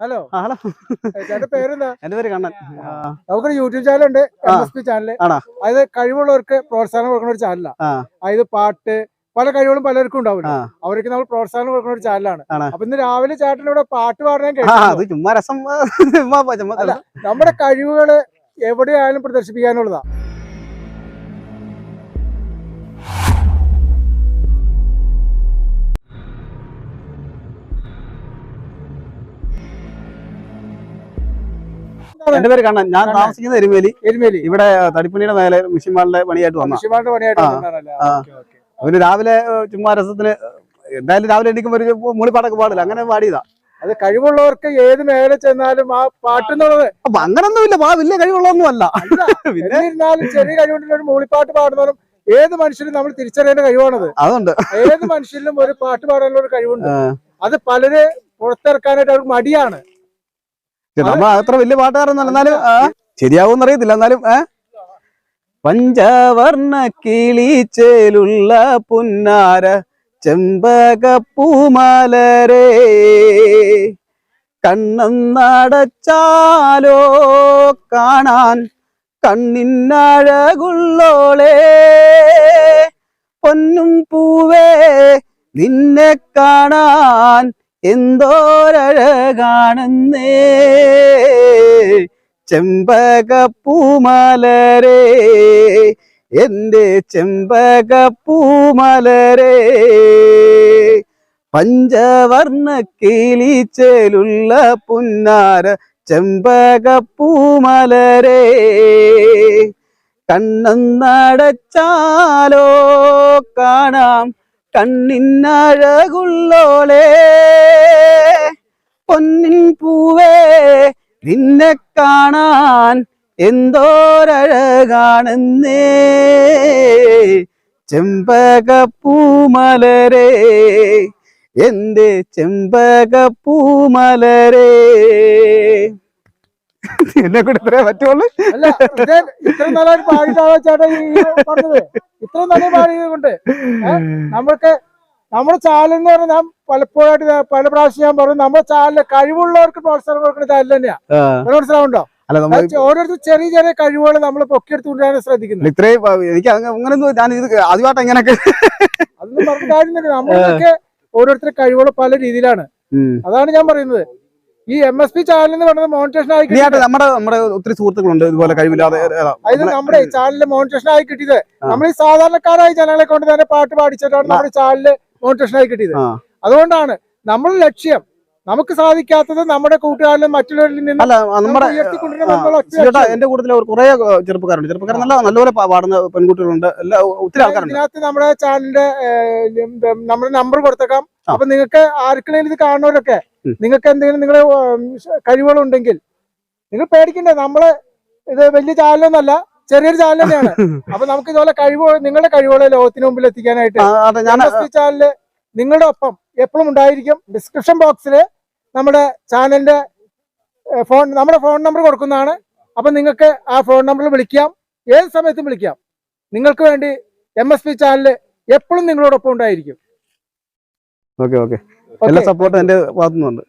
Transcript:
Hello. Hello. ചേട്ടന്റെ പേരെന്താ? എന്റെ പേര് കണ്ണൻ. നമുക്കൊരു യൂട്യൂബ് ചാനൽ ഉണ്ട് എം ആ. S P channel. ആണോ? അതായത് കഴിവുള്ളവർക്ക് പ്രോത്സാഹനം കൊടുക്കുന്ന ഒരു ചാനലാണ് അതായത് പാട്ട് പല കഴിവുകളും പലർക്കും ഉണ്ടാവില്ല. അവർക്ക് നമ്മൾ പ്രോത്സാഹനം കൊടുക്കുന്ന ഒരു ചാനലാണ്. അപ്പൊ ഇന്ന് രാവിലെ ചേട്ടൻ ഇവിടെ പാട്ട് പാടാൻ കഴിയും നമ്മുടെ കഴിവുകൾ എവിടെയായാലും പ്രദർശിപ്പിക്കാനുള്ളതാ. എന്റെ പേര് കണ്ണൻ ഞാൻ താമസിക്കുന്നത് താമസിക്കുന്ന എരുമേലി. എരുമേലി. ഇവിടെ തടിപ്പണിയുടെ മേലെ മിഷിമാളുടെ പണിയായിട്ട് വന്നു മിഷിമാളുടെ പണിയായിട്ട് അവന് രാവിലെ ചുമ്മാ രസത്തിന് എന്തായാലും രാവിലെ എണീക്കുമ്പോ ഒരു മൂളിപ്പാട്ടൊക്കെ പാടില്ല. അങ്ങനെ പാടിയതാ. അത് കഴിവുള്ളവർക്ക് ഏത് മേഖല ചെന്നാലും ആ പാട്ട് എന്നുള്ളത് അപ്പൊ അങ്ങനൊന്നുമില്ല. പാ വലിയ കഴിവുള്ളൊന്നും അല്ല പിന്നെ എന്നിരുന്നാലും ചെറിയ കഴിവുണ്ടെങ്കിൽ ഒരു മൂളിപ്പാട്ട് പാടുന്നവരും ഏത് മനുഷ്യരും നമ്മൾ തിരിച്ചറിയേണ്ട കഴിവാണത്. അതുണ്ട്. ഏത് മനുഷ്യരിലും ഒരു പാട്ട് പാടാനുള്ള ഒരു കഴിവുണ്ട്. അത് പലര് പുറത്തിറക്കാനായിട്ട് അവർക്ക് മടിയാണ്. നമ്മ അത്ര വലിയ പാട്ടുകാരൊന്നും എന്നാലും ശരിയാവും അറിയത്തില്ല എന്നാലും ഏ പഞ്ചവർണ കിളിച്ചേലുള്ള പുന്നാര ചെമ്പകപ്പൂമലരേ. കണ്ണം നടച്ചാലോ കാണാൻ കണ്ണിനഴകുള്ളോളേ. പൊന്നും പൂവേ നിന്നെ കാണാൻ എന്തോരഴകാണെന്നേ. ചെമ്പകപ്പൂമലരേ എന്റെ ചെമ്പകപ്പൂമലരേ. പഞ്ചവർണ കിളിച്ചേലുള്ള പുന്നാര ചെമ്പകപ്പൂമലരേ. കണ്ണന്നടച്ചാലോ കാണാം കണ്ണിനഴകുള്ളോളേ. പൊന്നിൻ പൂവേ നിന്നെ കാണാൻ എന്തോരഴകാണെന്നേ. ചെമ്പകപ്പൂമലരെ എന്റെ ചെമ്പകപ്പൂമലരേ. എന്നെ കൂടെ ഇത്രേ പറ്റുള്ളൂ. ഇത്ര നല്ലൊരു പാടിയിട്ടാണോ ചേട്ടാ പറഞ്ഞത്? ഇത്ര നല്ല പാടിയത് കൊണ്ട്? നമ്മൾക്ക് നമ്മുടെ ചാനൽ എന്ന് പറഞ്ഞാൽ ഞാൻ പലപ്പോഴായിട്ട് പല പ്രാവശ്യം ഞാൻ പറഞ്ഞു നമ്മുടെ ചാലിലെ കഴിവുള്ളവർക്ക് പ്രോത്സാഹനം കൊടുക്കുന്ന ചാനൽ തന്നെയാ. മനസ്സിലാവുണ്ടോ ഓരോരുത്തർ ചെറിയ ചെറിയ കഴിവുകൾ നമ്മൾ പൊക്കിയെടുത്തുകൊണ്ടാണ് ശ്രദ്ധിക്കുന്നത്. ഇത്രയും എനിക്ക് അങ്ങ- അങ്ങനൊന്നും ഞാൻ ഇത് ആദ്യമായിട്ട് എങ്ങനെയൊക്കെ അതൊന്നും പറഞ്ഞ കാര്യമൊന്നുമില്ല നമ്മളൊക്കെ ഓരോരുത്തരുടെ കഴിവുകൾ പല രീതിയിലാണ്. അതാണ് ഞാൻ പറയുന്നത്. ഈ എം എസ് പി ചാനൽ എന്ന് പറയുന്നത് മോണിറ്റേഷൻ ആയി കിട്ടിയത് നമ്മുടെ നമ്മുടെ ഒത്തിരി സുഹൃത്തുക്കളുണ്ട് ഇതുപോലെ കഴിവില്ലാതെ അതായത് നമ്മുടെ ചാനലിൽ മോണിറ്റേഷൻ ആയി കിട്ടിയത്. നമ്മൾ ഈ സാധാരണക്കാരായ ജനങ്ങളെ കൊണ്ട് തന്നെ പാട്ട് പാടിച്ചിട്ടാണ് നമ്മുടെ ചാനലിൽ മോണിറ്റേഷൻ ആയി കിട്ടിയത്. അതുകൊണ്ടാണ് നമ്മുടെ ലക്ഷ്യം നമുക്ക് സാധിക്കാത്തത് നമ്മുടെ കൂട്ടുകാരിലും മറ്റുള്ളവരിൽ നിന്ന് അല്ല നമ്മുടെ ചേട്ടാ എന്റെ കൂട്ടത്തിൽ കുറെ ചെറുപ്പക്കാരുണ്ട്. ചെറുപ്പക്കാർ നല്ല നല്ലപോലെ പാടുന്ന പെൺകുട്ടികളുണ്ട്. എല്ലാ ഒത്തിരി ആൾക്കാരുണ്ട്. ഇതിനകത്ത് നമ്മുടെ ചാനലിന്റെ നമ്മുടെ നമ്പർ കൊടുത്തേക്കാം. അപ്പൊ നിങ്ങൾക്ക് ആർക്കെങ്കിലും ഇത് കാണുന്നവരൊക്കെ നിങ്ങൾക്ക് എന്തെങ്കിലും നിങ്ങളുടെ കഴിവുകളുണ്ടെങ്കിൽ നിങ്ങൾ പേടിക്കണ്ടേ. നമ്മൾ ഇത് വലിയ ചാനലൊന്നല്ല ചെറിയൊരു ചാനൽ തന്നെയാണ്. അപ്പൊ നമുക്ക് ഇതുപോലെ കഴിവ് നിങ്ങളുടെ കഴിവുകളെ ലോകത്തിന് മുമ്പിൽ എത്തിക്കാനായിട്ട് ചാനൽ നിങ്ങളുടെ ഒപ്പം എപ്പോഴും ഉണ്ടായിരിക്കും. ഡിസ്ക്രിപ്ഷൻ ബോക്സിൽ നമ്മുടെ ചാനലിന്റെ ഫോൺ നമ്മുടെ ഫോൺ നമ്പർ കൊടുക്കുന്നതാണ്. അപ്പൊ നിങ്ങൾക്ക് ആ ഫോൺ നമ്പറിൽ വിളിക്കാം. ഏത് സമയത്തും വിളിക്കാം. നിങ്ങൾക്ക് വേണ്ടി എം എസ് പി ചാനൽ എപ്പോഴും നിങ്ങളോടൊപ്പം ഉണ്ടായിരിക്കും. Okay okay. എല്ലാ സപ്പോർട്ടും എന്റെ ഭാഗത്തുനിന്നുണ്ട്.